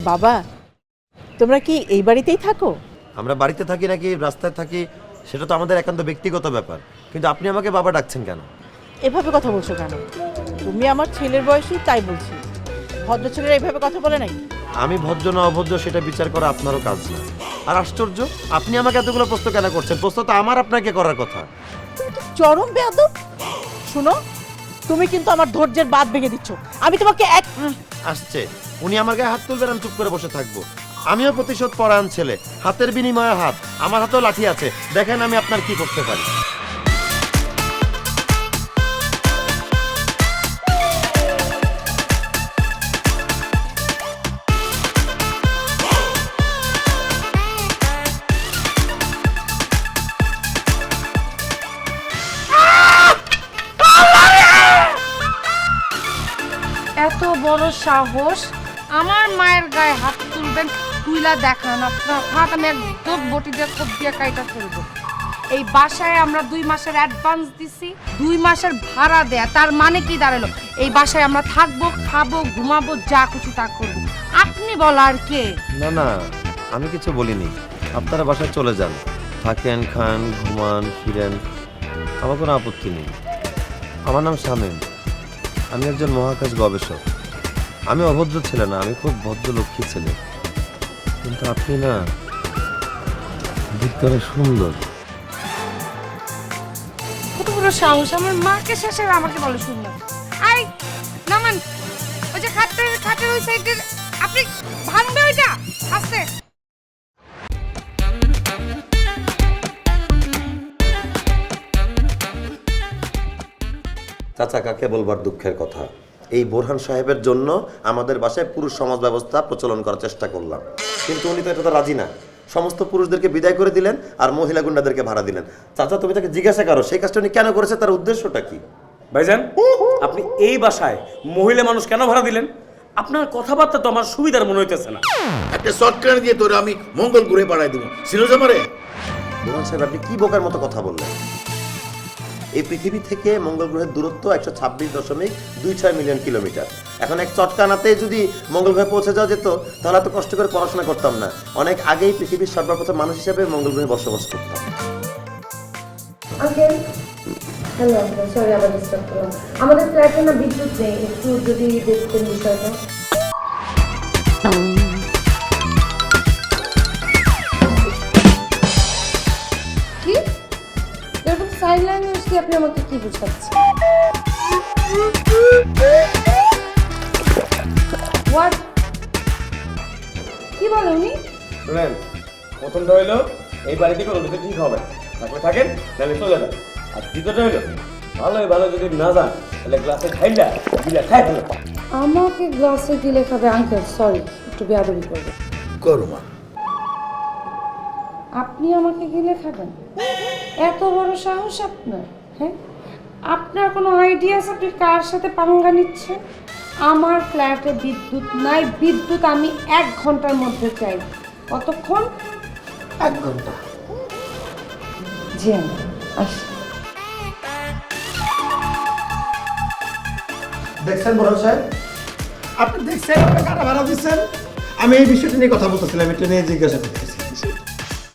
বাবা তোমরা কি এই বাড়িতেই থাকো? আমরা বাড়িতে থাকি নাকি রাস্তায় থাকি সেটা তো আমাদের একান্ত ব্যক্তিগত ব্যাপার। কিন্তু আপনি আমাকে বাবা ডাকছেন কেন? এভাবে কথা বলছো কেন? তুমি আমার ছেলের বয়সী তাই বলছি। ভদ্র ছেলেরা এভাবে কথা বলে নাই? আমি ভদ্র না অভদ্র সেটা বিচার করা আপনারও কাজ না। আর আশ্চর্য আপনি আমাকে এতগুলো প্রশ্ন কেন করছেন? প্রশ্ন তো আমার আপনাকে করার কথা। চরম বেয়াদব। শুনো তুমি কিন্তু আমার ধৈর্যের বাদ ভেঙে দিচ্ছ। আমি তোমাকে এক আসছে। উনি আমার গায়ে হাত তুলবেন, আমি চুপ করে বসে থাকব। আমিও প্রতিশোধ পরায়ণ ছেলে, হাতের বিনিময়ে হাত। আমার হাতেও লাঠি আছে। দেখেন আমি আপনার কি করতে পারি। এত বড় সাহস। আমার মায়ের গায়ে হাত তুলবেন, তুইলা দেখান আপনার হাত আমি একদম বটি দিয়ে, কোপ দিয়ে কাইটা ফেলব এই বাসায় আমরা দুই মাসের অ্যাডভান্স দিছি, দুই মাসের ভাড়া দেয়া। তার মানে কি দাঁড়াল? এই বাসায় আমরা থাকব, খাব, ঘুমাবো, যা কিছু তা করব। আপনি বলার কে? না না, আমি কিছু বলিনি। আপনারা বাসায় চলে যান। থাকেন, খান, ঘুমান, ফিরেন। আমার কোনো আপত্তি নেই। আমার নাম শামীম। আমি একজন মহাকাশ গবেষক। আমি অভদ্র ছেলে না, আমি খুব ভদ্র লক্ষ্মী ছেলে। কিন্তু আপনি না ভিতরে সুন্দর। কত সাহস, আমার মাকে শেষে আমাকে বলে শুনলাম আই নামান, ওই যে খাটের খাটের ওই সাইডের আপনি ভাঙবে ওইটা? আস্তে চাচা কাকে বলবার দুঃখের কথা? এই বোরহান সাহেবের জন্য আমাদের বাসায় পুরুষ সমাজ ব্যবস্থা প্রচলন করার চেষ্টা করলাম। কিন্তু উনি তো এটাতে রাজি না। সমস্ত পুরুষদেরকে বিদায় করে দিলেন আর মহিলা গুন্ডাদেরকে ভাড়া দিলেন। চাচা তুমি তাকে জিজ্ঞাসা করো সেই কাজটা উনি কেন করেছে? তার উদ্দেশ্যটা কি? ভাইজান আপনি এই বাসায় মহিলা মানুষ কেন ভাড়া দিলেন? আপনার কথাবার্তা তো আমার সুবিধার মনে হইতেছে না। একটা শর্টকাট দিয়ে তোরে আমি মঙ্গল গ্রহে পাঠাই দেবো। সিনোজ আমারে বোরহান সাহেব আপনি কি বোকার মতো কথা বললেন? এই পৃথিবী থেকে মঙ্গল গ্রহের দূরত্ব একশো ছাব্বিশ দশমিক দুই ছয় মিলিয়ন কিলোমিটার। এখন এক চটকানাতে যদি মঙ্গল গ্রহে পৌঁছে যাওয়া যেত, তাহলে এত কষ্ট করে পড়াশোনা করতাম না। অনেক আগেই পৃথিবীর সর্বপ্রথম মানুষ হিসেবে মঙ্গল গ্রহে বসবাস করতাম। আমাদের বিদ্যুৎ নেই, একটু যদি দেখতেন বিষয়টা। এরকম সাইড ল্যাঙ্গুয়েজ কি আপনি আমাকে কি বুঝাচ্ছেন? হোয়াট কি বলে উনি? শুনেন প্রথমটা হইল এই বাড়িতে কোনো কিছু ঠিক হবে। থাকলে থাকেন নাহলে চলে যান। আর দ্বিতীয়টা হইল ভালোই ভালো যদি না যান তাহলে গ্লাসে খাইলা দিলা খাই ফেলো। আমাকে গ্লাসে দিলে খাবে আঙ্কেল সরি একটু বেয়াদবি করবে। করো মা। আপনি আমাকে গিলে খাবেন। এত বড় সাহস আপনার হ্যাঁ? আপনার কোনো আইডিয়া আছে আপনি কার সাথে পাঙ্গা নিচ্ছেন? আমার ফ্ল্যাটে বিদ্যুৎ নাই বিদ্যুৎ আমি এক ঘণ্টার মধ্যে চাই। কতক্ষণ? এক ঘণ্টা। জি আসি। দেখছেন বড় সাহেব? আপনি দেখছেন আপনি কারা ভাড়া দিচ্ছেন? আমি এই বিষয়টা নিয়ে কথা বলতেছিলাম এটা নিয়ে জিজ্ঞাসা করতেছি।